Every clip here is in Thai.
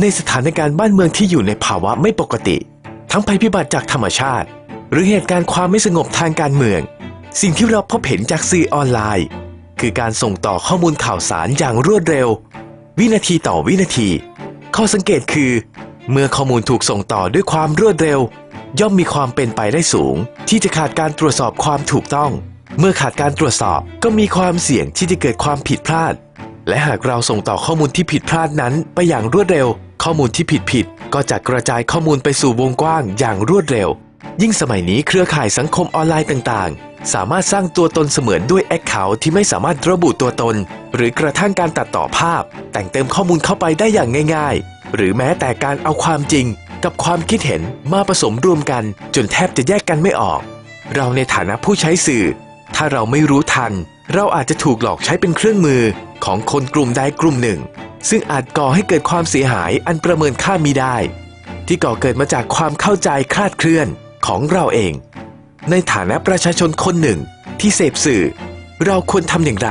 ในสถานการณ์บ้านเมืองที่อยู่ในภาวะไม่ปกติ ทั้งภัยพิบัติจากธรรมชาติ หรือเหตุการณ์ความไม่สงบทางการเมือง สิ่งที่เราพบเห็นจากสื่อออนไลน์ คือการส่งต่อข้อมูลข่าวสารอย่างรวดเร็ว วินาทีต่อวินาที ข้อสังเกตคือ เมื่อข้อมูลถูกส่งต่อด้วยความรวดเร็ว ย่อมมีความเป็นไปได้สูง ที่จะขาดการตรวจสอบความถูกต้อง เมื่อขาดการตรวจสอบก็มีความเสี่ยงที่จะเกิดความผิดพลาด และหากเราส่งต่อข้อมูลที่ผิดพลาดนั้นไปอย่างรวดเร็ว ข้อมูลที่ผิดผิดๆก็จะกระจายข้อมูลไปสู่วงกว้างอย่างรวดเร็ว ยิ่งสมัยนี้เครือข่ายสังคมออนไลน์ต่างๆ สามารถสร้างตัวตนเสมือนด้วยแอคเคาท์ที่ไม่สามารถระบุตัวตน หรือกระทั่งการตัดต่อภาพ แต่งเติมข้อมูลเข้าไปได้อย่างง่าย ๆ หรือแม้แต่การเอาความจริง กับความคิดเห็นมาผสมรวมกัน จนแทบจะแยกกันไม่ออก เราในฐานะผู้ใช้สื่อ ถ้าเราไม่รู้ทัน เราอาจจะถูกหลอกใช้เป็นเครื่องมือของคนกลุ่มใดกลุ่มหนึ่ง ซึ่งอาจก่อให้เกิดความเสียหายอันประเมินค่ามิได้ ที่ก่อเกิดมาจากความเข้าใจคลาดเคลื่อนของเราเอง ในฐานะประชาชนคนหนึ่งที่เสพสื่อ เราควรทำอย่างไร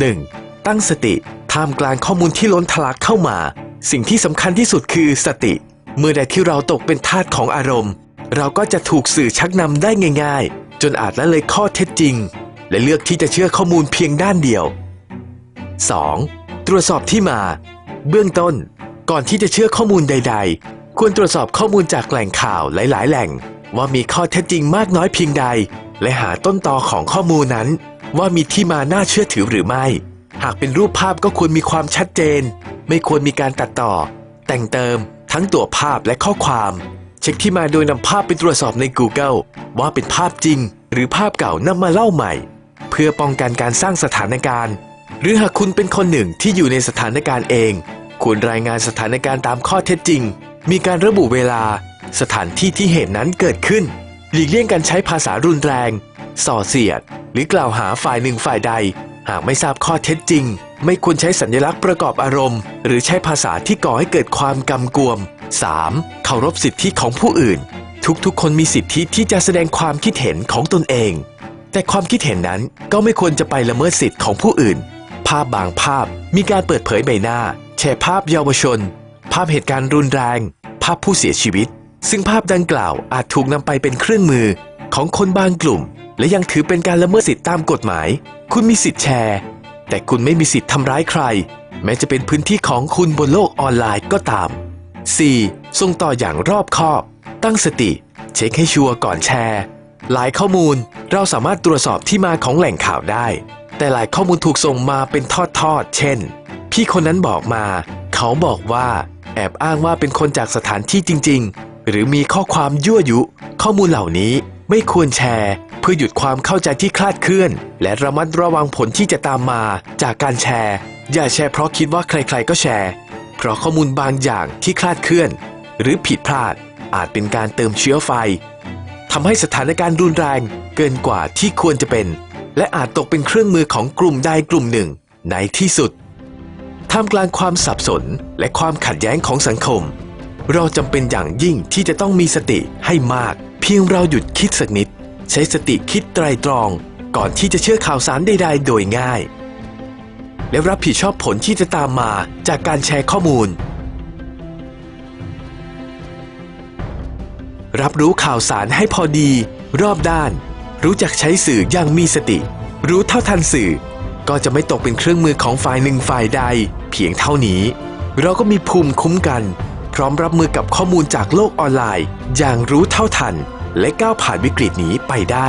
1. ตั้งสติท่ามกลางข้อมูลที่ล้นทะลักเข้ามา สิ่งที่สำคัญที่สุดคือสติ เมื่อใดที่เราตกเป็นทาสของอารมณ์ เราก็จะถูกสื่อชักนำได้ง่าย ๆ จนอาจละเลยข้อเท็จจริง และเลือกที่จะเชื่อข้อมูลเพียงด้านเดียว 2. ตรวจสอบที่มา เบื้องต้น ก่อนที่จะเชื่อข้อมูลใด ๆ ควรตรวจสอบข้อมูลจากแหล่งข่าวหลาย ๆ แหล่ง ว่ามีข้อเท็จจริงมากน้อยเพียงใด และหาต้นตอของข้อมูลนั้น ว่ามีที่มาน่าเชื่อถือหรือไม่ หากเป็นรูปภาพก็ควรมีความชัดเจน ไม่ควรมีการตัดต่อ แต่งเติมทั้งตัวภาพและข้อความ เช็คที่มาโดยนำภาพไปตรวจสอบใน Google ว่าเป็นภาพจริง หรือภาพเก่านำมาเล่าใหม่ เพื่อป้องกันการสร้างสถานการณ์ หรือหากคุณเป็นคนหนึ่งที่อยู่ในสถานการณ์เอง ควรรายงานสถานการณ์ตามข้อเท็จจริง มีการระบุเวลา สถานที่ที่เหตุนั้นเกิดขึ้น หลีกเลี่ยงการใช้ภาษารุนแรง ส่อเสียด หรือกล่าวหาฝ่ายหนึ่งฝ่ายใด หากไม่ทราบข้อเท็จจริง ไม่ควรใช้สัญลักษณ์ประกอบอารมณ์ หรือใช้ภาษาที่ก่อให้เกิดความกำกวม 3. เคารพสิทธิของผู้อื่น ทุกๆ คนมีสิทธิที่จะแสดงความคิดเห็นของตนเอง แต่ความคิดเห็นนั้นก็ไม่ควรจะไปละเมิดสิทธิของผู้อื่น ภาพบางภาพมีการเปิดเผยใบหน้า แชร์ภาพเยาวชน ภาพเหตุการณ์รุนแรง ภาพผู้เสียชีวิต ซึ่งภาพดังกล่าวอาจถูกนำไปเป็นเครื่องมือของคนบางกลุ่ม และยังถือเป็นการละเมิดสิทธิตามกฎหมาย คุณมีสิทธิ์แชร์ แต่คุณไม่มีสิทธิ์ทำร้ายใคร แม้จะเป็นพื้นที่ของคุณบนโลกออนไลน์ก็ตาม 4. ส่งต่ออย่างรอบคอบ ตั้งสติ เช็คให้ชัวร์ก่อนแชร์ หลายข้อมูลเราสามารถตรวจสอบที่มาของแหล่งข่าวได้ แต่หลายข้อมูลถูกส่งมาเป็นทอดๆ เช่น พี่คนนั้นบอกมา เขาบอกว่า แอบอ้างว่าเป็นคนจากสถานที่จริง ๆ หรือมีข้อความยั่วยุ ข้อมูลเหล่านี้ไม่ควรแชร์ เพื่อหยุดความเข้าใจที่คลาดเคลื่อน และระมัดระวังผลที่จะตามมาจากการแชร์ อย่าแชร์เพราะคิดว่าใคร ๆ ก็แชร์ เพราะข้อมูลบางอย่างที่คลาดเคลื่อน หรือผิดพลาด อาจเป็นการเติมเชื้อไฟทำให้สถานการณ์รุนแรงเกินกว่าที่ควรจะเป็น และอาจตกเป็นเครื่องมือของกลุ่มใดกลุ่มหนึ่งในที่สุดท่ามกลางความสับสนและความขัดแย้งของสังคม เราจำเป็นอย่างยิ่งที่จะต้องมีสติให้มาก เพียงเราหยุดคิดสักนิด ใช้สติคิดไตรตรอง ก่อนที่จะเชื่อข่าวสารใดๆโดยง่าย และรับผิดชอบผลที่จะตามมาจากการแชร์ข้อมูล รับรู้ข่าวสารให้พอดี รอบด้าน รู้จักใช้สื่ออย่างมีสติ รู้เท่าทันสื่อ ก็จะไม่ตกเป็นเครื่องมือของฝ่ายหนึ่งฝ่ายใด เพียงเท่านี้ เราก็มีภูมิคุ้มกัน พร้อมรับมือกับข้อมูลจากโลกออนไลน์ อย่างรู้เท่าทัน และก้าวผ่านวิกฤตนี้ไปได้